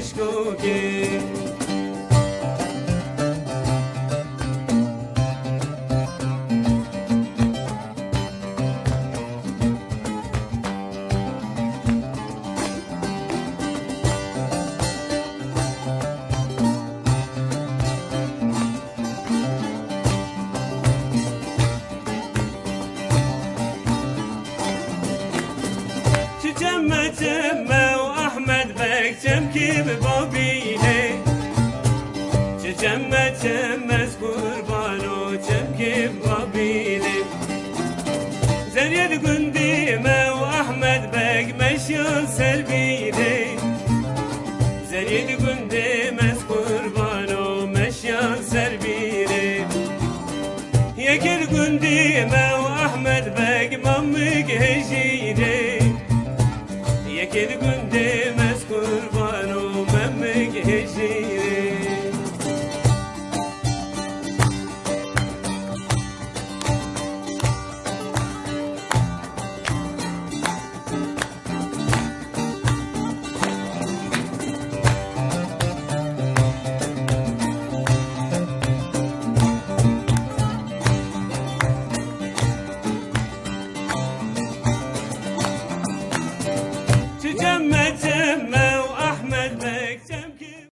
bişkoki Çiçemme çemme o Ahmet Bek çem kimi babine Çiçemme çemmez kurban o çem kim babine Zeryed gündime o Ahmet Bek meşyan selbine demez kurbanım emek heciri Tükenmez